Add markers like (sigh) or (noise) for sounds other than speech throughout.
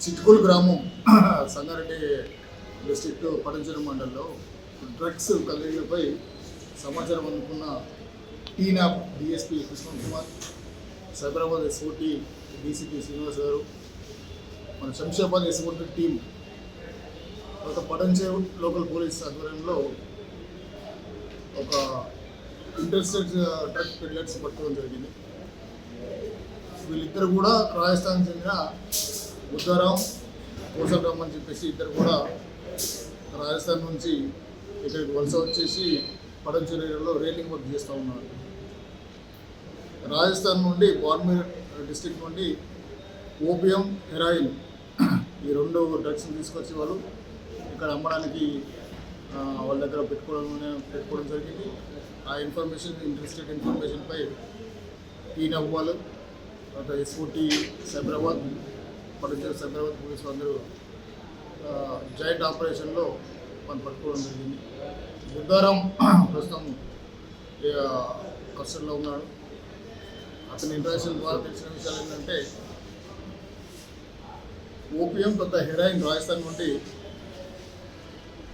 చిట్కూలు గ్రామం (clears throat) సంగారెడ్డి డిస్టిక్ పటంచెరు మండలంలో డ్రగ్స్ కల్లీలపై సమాచారం అందుకున్న టీనాప్ DSP Krishna Kumar Cyberabad SOT DCP Srinivas garu మన శంషాబాద్ ఎస్ఓటీ టీం ఒక పడంచేరు లోకల్ పోలీస్ ఆధ్వర్యంలో ఒక ఇంటర్స్టెడ్ డ్రగ్ పెడ్లర్స్ పట్టుకోవడం జరిగింది. వీళ్ళిద్దరు కూడా రాజస్థాన్ చెందిన బుద్ధారాం కోసలరామ్ అని చెప్పేసి ఇద్దరు కూడా రాజస్థాన్ నుంచి ఇక్కడికి వలస వచ్చేసి పడంచెరు రైలింగ్ వర్క్ చేస్తూ ఉన్నారు. రాజస్థాన్ నుండి బార్మీర్ డిస్టిక్ నుండి ఓపియం హెరాయిన్ ఈ రెండు డ్రగ్స్ని తీసుకొచ్చి వాళ్ళు ఇక్కడ అమ్మడానికి వాళ్ళ దగ్గర పెట్టుకోవడం పెట్టుకోవడం జరిగింది. ఆ ఇన్ఫర్మేషన్ ఇంట్రెస్టెడ్ ఇన్ఫర్మేషన్పై టీ నవ్వాలు తర్వాత ఎస్ఓటీ సైబరాబాద్ పడుచు సైబరాబాద్ పోలీసు అందరూ జాయింట్ ఆపరేషన్లో మనం పట్టుకోవడం జరిగింది. బుద్ధారం ప్రస్తుతం కస్టడీలో ఉన్నాడు. అతని ఇంట్రాక్షన్ ద్వారా తెలిసిన విషయాలు ఏంటంటే ఓపీఎం కొత్త హెరాయిన్ రాజస్థాన్ నుండి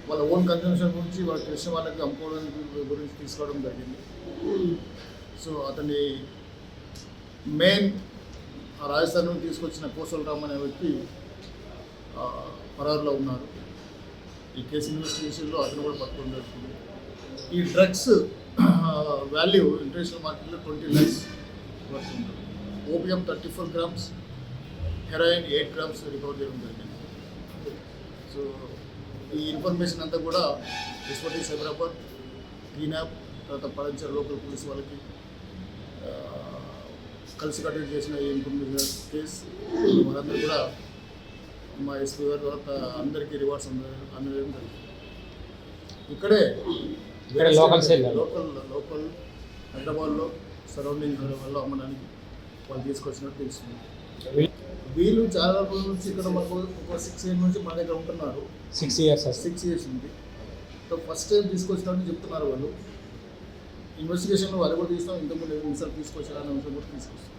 వాళ్ళ ఓన్ కన్జంప్షన్ గురించి వాళ్ళకి తెలిసిన వాళ్ళకి అమ్ముకోవడం గురించి తీసుకోవడం జరిగింది. సో అతని మెయిన్ రాజస్థాన్ నుండి తీసుకొచ్చిన కోసలరామ్ అనే వ్యక్తి పరారులో ఉన్నారు. ఈ కేసు ఇన్వెస్టిగేషన్లో అతను కూడా పట్టుకోవడం జరుగుతుంది. ఈ డ్రగ్స్ వాల్యూ ఇంటర్నేషనల్ మార్కెట్లో ట్వంటీ ల్యాక్స్ వస్తుంది. Opium thirty four grams heroin eight grams recover చేయడం జరిగింది. సో ఈ ఇన్ఫర్మేషన్ అంతా కూడా ఎస్పటి సైబరాబాద్ టీనాప్ తర్వాత పడంచర్ లోకల్ పోలీస్ వాళ్ళకి కలిసి కట్టడి చేసిన ఈ ఇన్ఫర్మేషన్ కేస్ వారందరూ కూడా మా ఎస్పీ గారు తర్వాత అందరికీ రివార్డ్స్ అందడం జరిగింది. ఇక్కడే. లోకల్ లోకల్ హైదరాబాద్లో సరౌండింగ్ వల్ల అమ్మడానికి వాళ్ళు తీసుకొచ్చినట్టు తెలుస్తుంది. వీళ్ళు చాలా రోజుల నుంచి ఇక్కడ మాకు ఒక సిక్స్ ఇయర్ నుంచి మా దగ్గర ఉంటున్నారు. సిక్స్ ఇయర్స్ సిక్స్ ఇయర్స్ ఉంది. సో ఫస్ట్ టైం తీసుకొచ్చినట్టు చెప్తున్నారు వాళ్ళు. ఇన్వెస్టిగేషన్లో వాళ్ళు కూడా తీస్తాం ఇంతకుముందు ఎన్నిసార్లు తీసుకొచ్చారనే అంశం కూడా తీసుకొస్తాం.